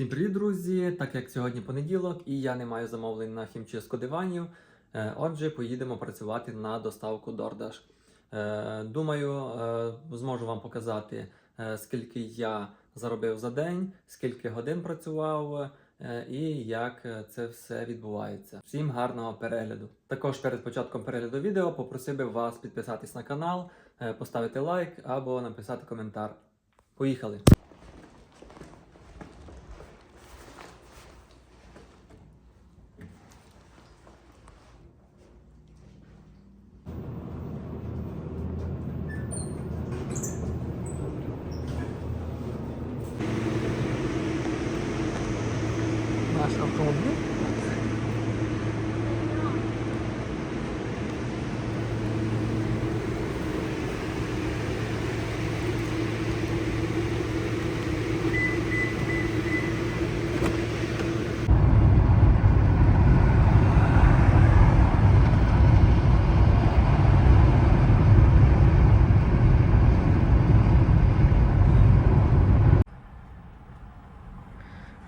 Всім привіт, друзі! Так як сьогодні понеділок і я не маю замовлень на хімчистку диванів, е, отже, поїдемо працювати на доставку DoorDash. Е, Думаю, е, зможу вам показати, скільки я заробив за день, скільки годин працював і як це все відбувається. Всім гарного перегляду! Також перед початком перегляду відео попросив би вас підписатись на канал, поставити лайк або написати коментар. Поїхали!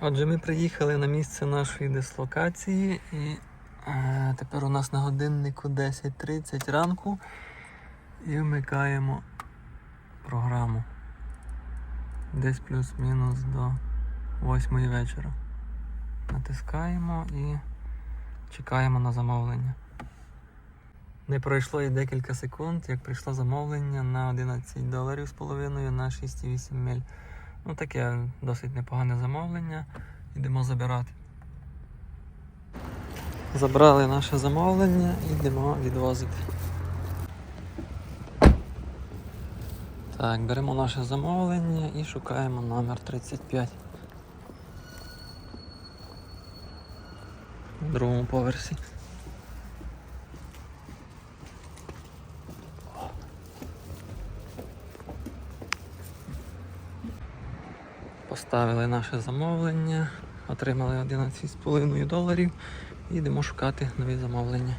Отже, ми приїхали на місце нашої дислокації і е, тепер у нас на годиннику 10.30 ранку і вмикаємо програму. Десь плюс-мінус до 8 вечора. Натискаємо і чекаємо на замовлення. Не пройшло і декілька секунд, як прийшло замовлення на 11 доларів з половиною на 6,8 миль. Ну таке досить непогане замовлення. Йдемо забирати. Забрали наше замовлення і йдемо відвозити. Так, беремо наше замовлення і шукаємо номер 35. На другому поверсі. Поставили наше замовлення, отримали 11,5 доларів і йдемо шукати нові замовлення.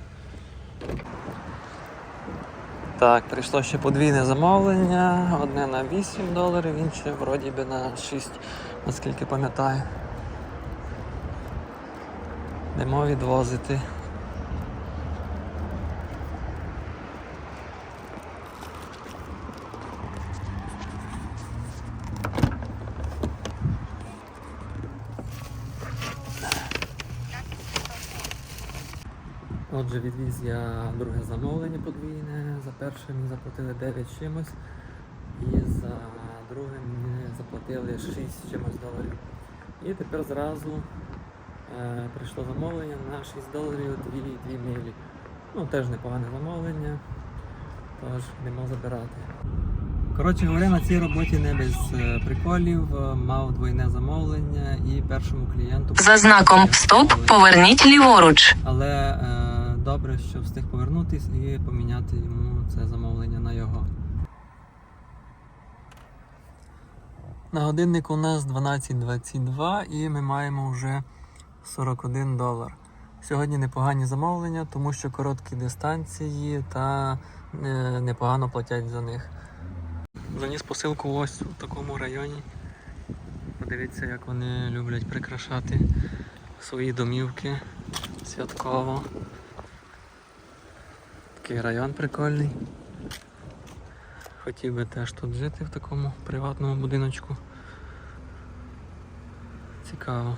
Так, прийшло ще подвійне замовлення. Одне на 8 доларів, інше вроді би на 6, наскільки пам'ятаю. Йдемо відвозити. Отже, відвіз я друге замовлення подвійне. За перше мені заплатили 9 чимось. І за друге мені заплатили 6 чимось доларів. І тепер зразу е, прийшло замовлення на 6 доларів 2, 2 милі. Ну, теж непогане замовлення. Тож йдемо забирати. Коротше говоря, на цій роботі не без е, приколів. Е, Мав двойне замовлення і першому клієнту. За знаком «Стоп» поверніть ліворуч. Але е, добре, що встиг повернутись і поміняти йому це замовлення на його. На годиннику у нас 12.22 і ми маємо вже 41 долар. Сьогодні непогані замовлення, тому що короткі дистанції та е, непогано платять за них. Заніс посилку ось у такому районі. Подивіться, як вони люблять прикрашати свої домівки святково. Такий район прикольний. Хотів би теж тут жити в такому приватному будиночку. Цікаво.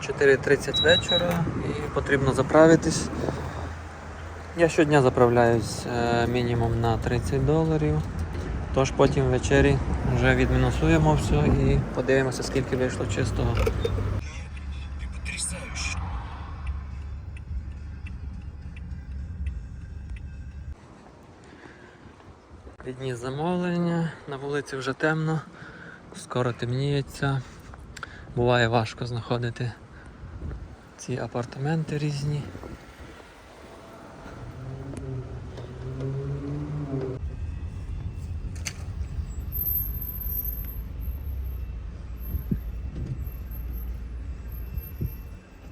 4.30 вечора і потрібно заправитись. Я щодня заправляюсь е, мінімум на 30 доларів. Тож потім ввечері вже відмінусуємо все і подивимося, скільки вийшло чистого. Відні замовлення, на вулиці вже темно, скоро темніється. Буває важко знаходити ці апартаменти різні.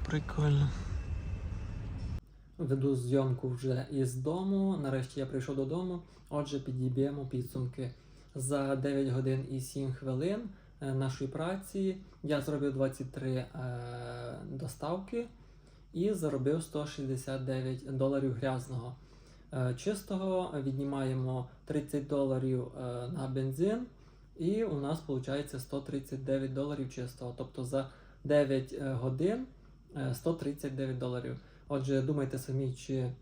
Прикольно. Веду зйомку вже із дому. Нарешті я прийшов додому. Отже, підіб'ємо підсумки. за 9 годин і 7 хвилин е, нашої праці я зробив 23 е, доставки і заробив 169 доларів грязного. Е, Чистого віднімаємо 30 доларів е, на бензин, і у нас виходить 139 доларів чистого. Тобто за 9 е, годин е, 139 доларів. Отже, думайте самі, чи е,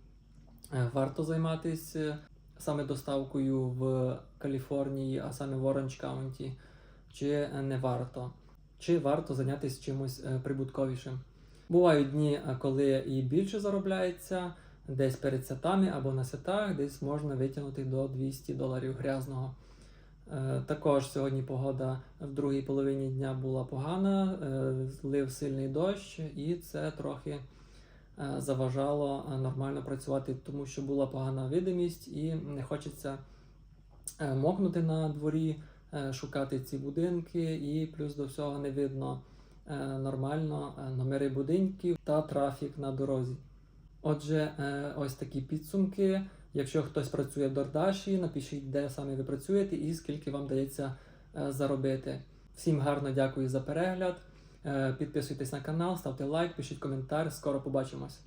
варто займатися саме доставкою в Каліфорнії, а саме в Оранж Каунті, чи е, не варто, чи варто зайнятися чимось е, прибутковішим. Бувають дні, коли і більше заробляється, десь перед святами або на святах, десь можна витягнути до 200 доларів грязного. Також сьогодні погода в другій половині дня була погана, злив сильний дощ, і це трохи заважало е, нормально працювати, тому що була погана видимість і не хочеться е, мокнути на дворі, е, шукати ці будинки, і плюс до всього не видно е, нормально е, номери будинків та трафік на дорозі. Отже, е, ось такі підсумки. Якщо хтось працює в Дордаші, напишіть, де саме ви працюєте і скільки вам дається е, заробити. Всім гарно дякую за перегляд. Е, Підписуйтесь на канал, ставте лайк, пишіть коментар. Скоро побачимось.